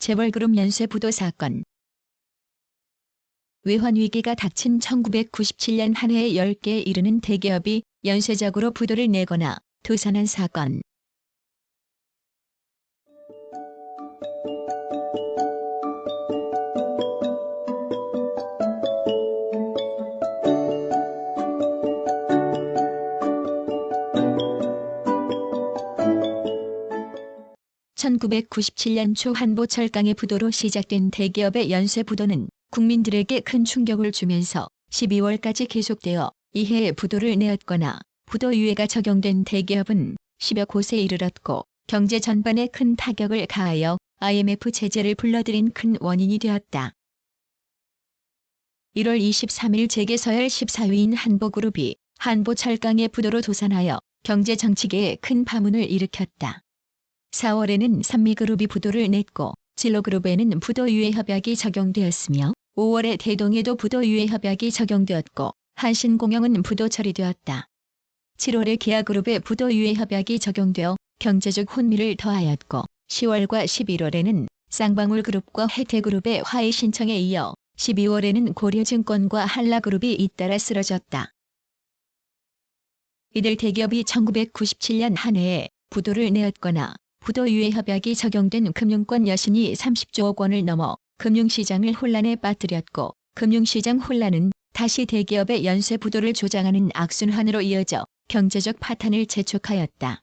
재벌그룹 연쇄 부도 사건 외환위기가 닥친 1997년 한 해에 10개에 이르는 대기업이 연쇄적으로 부도를 내거나 도산한 사건. 1997년 초 한보철강의 부도로 시작된 대기업의 연쇄 부도는 국민들에게 큰 충격을 주면서 12월까지 계속되어 이해에 부도를 내었거나 부도 유예가 적용된 대기업은 10여 곳에 이르렀고 경제 전반에 큰 타격을 가하여 IMF 제재를 불러들인 큰 원인이 되었다. 1월 23일 재계서열 14위인 한보그룹이 한보철강의 부도로 도산하여 경제 정치계에 큰 파문을 일으켰다. 4월에는 산미그룹이 부도를 냈고 진로그룹에는 부도 유예 협약이 적용되었으며 5월에 대동에도 부도 유예 협약이 적용되었고 한신공영은 부도 처리되었다. 7월에 기아그룹의 부도 유예 협약이 적용되어 경제적 혼미를 더하였고 10월과 11월에는 쌍방울그룹과 혜태그룹의 화해 신청에 이어 12월에는 고려증권과 한라그룹이 잇따라 쓰러졌다. 이들 대기업이 1997년 한 해에 부도를 내었거나 부도 유예 협약이 적용된 금융권 여신이 30조 원을 넘어 금융시장을 혼란에 빠뜨렸고 금융시장 혼란은 다시 대기업의 연쇄 부도를 조장하는 악순환으로 이어져 경제적 파탄을 재촉하였다.